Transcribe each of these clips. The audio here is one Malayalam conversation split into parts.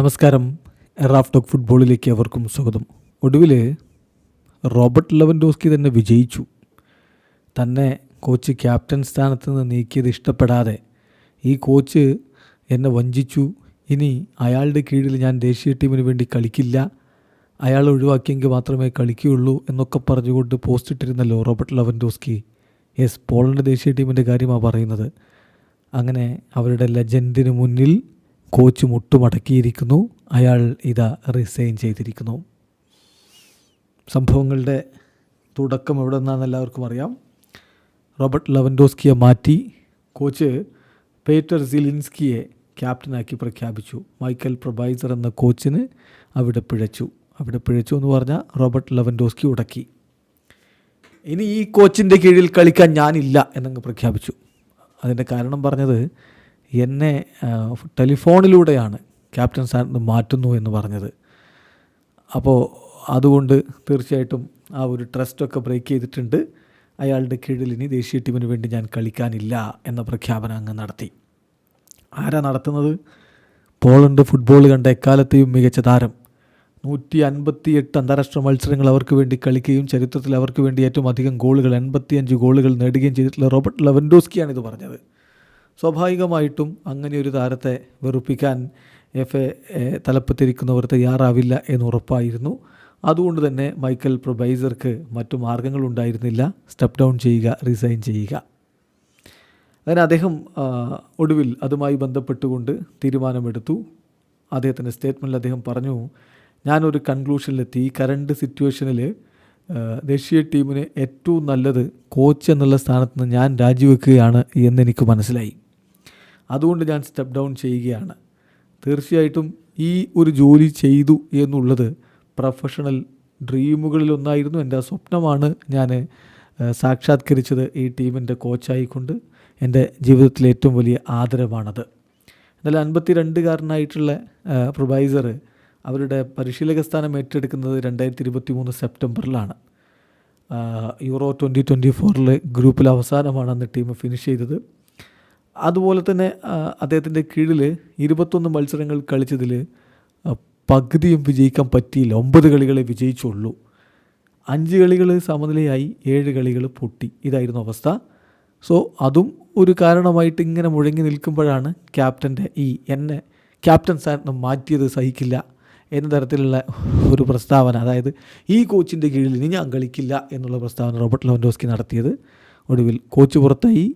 നമസ്കാരം. റാഫ് ടോക്ക് ഫുട്ബോളിലേക്ക് അവർക്കും സ്വാഗതം. ഒടുവിൽ റോബർട്ട് ലെവൻഡോസ്കി തന്നെ വിജയിച്ചു. തന്നെ കോച്ച് ക്യാപ്റ്റൻ സ്ഥാനത്ത് നിന്ന് നീക്കിയത് ഇഷ്ടപ്പെടാതെ ഈ കോച്ച് എന്നെ വഞ്ചിച്ചു. ഇനി അയാളുടെ കീഴിൽ ഞാൻ ദേശീയ ടീമിന് വേണ്ടി കളിക്കില്ല. അയാൾ ഒഴിവാക്കിയെങ്കിൽ മാത്രമേ കളിക്കുകയുള്ളൂ എന്നൊക്കെ പറഞ്ഞുകൊണ്ട് പോസ്റ്റ് ഇട്ടിരുന്നല്ലോ റോബർട്ട് ലെവൻഡോസ്കി. യെസ് പോളണ്ട് ദേശീയ ടീമിന്റെ കാര്യമാണ് പറയുന്നത്. അങ്ങനെ അവരുടെ ലെജൻഡിന് മുന്നിൽ കോച്ച് മുട്ടുമടക്കിയിരിക്കുന്നു. അയാൾ ഇതാ റിസൈൻ ചെയ്തിരിക്കുന്നു. സംഭവങ്ങളുടെ തുടക്കം എവിടെ നിന്നാണെന്ന് എല്ലാവർക്കും അറിയാം. റോബർട്ട് ലവൻഡോസ്കിയെ മാറ്റി. കോച്ച് പേറ്റർ സിലിൻസ്കിയെ ക്യാപ്റ്റനാക്കി പ്രഖ്യാപിച്ചു. മൈക്കൽ പ്രൊബൈസർ എന്ന കോച്ചിന് അവിടെ പിഴച്ചു. അവിടെ പിഴച്ചു എന്ന് പറഞ്ഞാൽ റോബർട്ട് ലവൻഡോസ്കി ഉടക്കി. ഇനി ഈ കോച്ചിന്റെ കീഴിൽ കളിക്കാൻ ഞാനില്ല എന്നങ്ങ് പ്രഖ്യാപിച്ചു. അതിന്റെ കാരണം പറഞ്ഞത് എന്നെ ടെലിഫോണിലൂടെയാണ് ക്യാപ്റ്റൻ സാറിന് മാറ്റുന്നു എന്ന് പറഞ്ഞത്. അപ്പോൾ അതുകൊണ്ട് തീർച്ചയായിട്ടും ആ ഒരു ട്രസ്റ്റൊക്കെ ബ്രേക്ക് ചെയ്തിട്ടുണ്ട്. അയാളുടെ കീഴിൽ ഇനി ദേശീയ ടീമിന് വേണ്ടി ഞാൻ കളിക്കാനില്ല എന്ന പ്രഖ്യാപനം അങ്ങ് നടത്തി. ആരാ നടത്തുന്നത്? പോളണ്ട് ഫുട്ബോൾ കണ്ട എക്കാലത്തെയും മികച്ച താരം. നൂറ്റി അൻപത്തി എട്ട് അന്താരാഷ്ട്ര മത്സരങ്ങൾ അവർക്ക് വേണ്ടി കളിക്കുകയും ചരിത്രത്തിൽ അവർക്ക് വേണ്ടി ഏറ്റവും അധികം ഗോളുകൾ എൺപത്തിയഞ്ച് ഗോളുകൾ നേടുകയും ചെയ്തിട്ടുള്ള റോബർട്ട് ലെവൻഡോസ്കിയാണ് ഇത് പറഞ്ഞത്. സ്വാഭാവികമായിട്ടും അങ്ങനെ ഒരു താരത്തെ വെറുപ്പിക്കാൻ എഫ് എ തലപ്പത്തിരിക്കുന്നവർ തയ്യാറാവില്ല എന്ന് ഉറപ്പായിരുന്നു. അതുകൊണ്ട് തന്നെ മൈക്കൽ പ്രൊബൈസർക്ക് മറ്റു മാർഗങ്ങളുണ്ടായിരുന്നില്ല. സ്റ്റെപ്പ് ഡൗൺ ചെയ്യുക റിസൈൻ ചെയ്യുക. അങ്ങനെ അദ്ദേഹം ഒടുവിൽ അതുമായി ബന്ധപ്പെട്ടുകൊണ്ട് തീരുമാനമെടുത്തു. അദ്ദേഹത്തിന്റെ സ്റ്റേറ്റ്മെന്റിൽ അദ്ദേഹം പറഞ്ഞു ഞാനൊരു കൺക്ലൂഷനിലെത്തി. ഈ കറണ്ട് സിറ്റുവേഷനിൽ ദേശീയ ടീമിന് ഏറ്റവും നല്ലത് കോച്ച് എന്നുള്ള സ്ഥാനത്ത് നിന്ന് ഞാൻ രാജിവെക്കുകയാണ് എന്നെനിക്ക് മനസ്സിലായി. അതുകൊണ്ട് ഞാൻ സ്റ്റെപ്പ് ഡൗൺ ചെയ്യുകയാണ്. തീർച്ചയായിട്ടും ഈ ഒരു ജോലി ചെയ്തു എന്നുള്ളത് പ്രൊഫഷണൽ ഡ്രീമുകളിലൊന്നായിരുന്നു എന്റെ ആ സ്വപ്നമാണ് ഞാൻ സാക്ഷാത്കരിച്ചത് ഈ ടീമിന്റെ കോച്ചായിക്കൊണ്ട് എന്റെ ജീവിതത്തിലെ ഏറ്റവും വലിയ ആദരവാണത്. എന്നാൽ അൻപത്തി രണ്ടുകാരനായിട്ടുള്ള പ്രൊവൈസർ അവരുടെ പരിശീലക സ്ഥാനം ഏറ്റെടുക്കുന്നത് രണ്ടായിരത്തി ഇരുപത്തി മൂന്ന് സെപ്റ്റംബറിലാണ് യൂറോ ട്വന്റി ട്വന്റി ഫോറിൽ ഗ്രൂപ്പിൽ അവസാനമാണ് അന്ന് ടീം ഫിനിഷ് ചെയ്തത്. അതുപോലെ തന്നെ അദ്ദേഹത്തിന്റെ കീഴിൽ ഇരുപത്തൊന്ന് മത്സരങ്ങൾ കളിച്ചതിൽ പകുതിയും വിജയിക്കാൻ പറ്റിയില്ല. ഒമ്പത് കളികളെ വിജയിച്ചുള്ളൂ. അഞ്ച് കളികൾ സമനിലയായി ഏഴ് കളികൾ പൊട്ടി. ഇതായിരുന്നു അവസ്ഥ. സോ അതും ഒരു കാരണമായിട്ട് ഇങ്ങനെ മുഴങ്ങി നിൽക്കുമ്പോഴാണ് ക്യാപ്റ്റന്റെ ഈ എന്നെ ക്യാപ്റ്റൻ സാറിന് മാറ്റിയത് സഹിക്കില്ല. എന്ന തരത്തിലുള്ള ഒരു പ്രസ്താവന അതായത് ഈ കോച്ചിന്റെ കീഴിൽ ഇനി ഞാൻ കളിക്കില്ല എന്നുള്ള പ്രസ്താവന റോബർട്ട് ലെവൻഡോസ്കി നടത്തിയത്. ഒടുവിൽ കോച്ച് പുറത്തായി.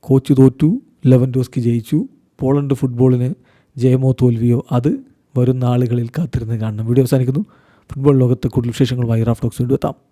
കോച്ച് തോറ്റു. ലെവൻഡോസ്കി ജയിച്ചു. പോളണ്ട് ഫുട്ബോളിന് ജയമോ തോൽവിയോ അത് വരും നാളുകളിൽ കാത്തിരുന്ന് കാണണം. വീഡിയോ അവസാനിക്കുന്നു. ഫുട്ബോൾ ലോകത്ത് കൂടുതൽ വിശേഷങ്ങളുമായി റാഫ് ടോക്സ് വീണ്ടും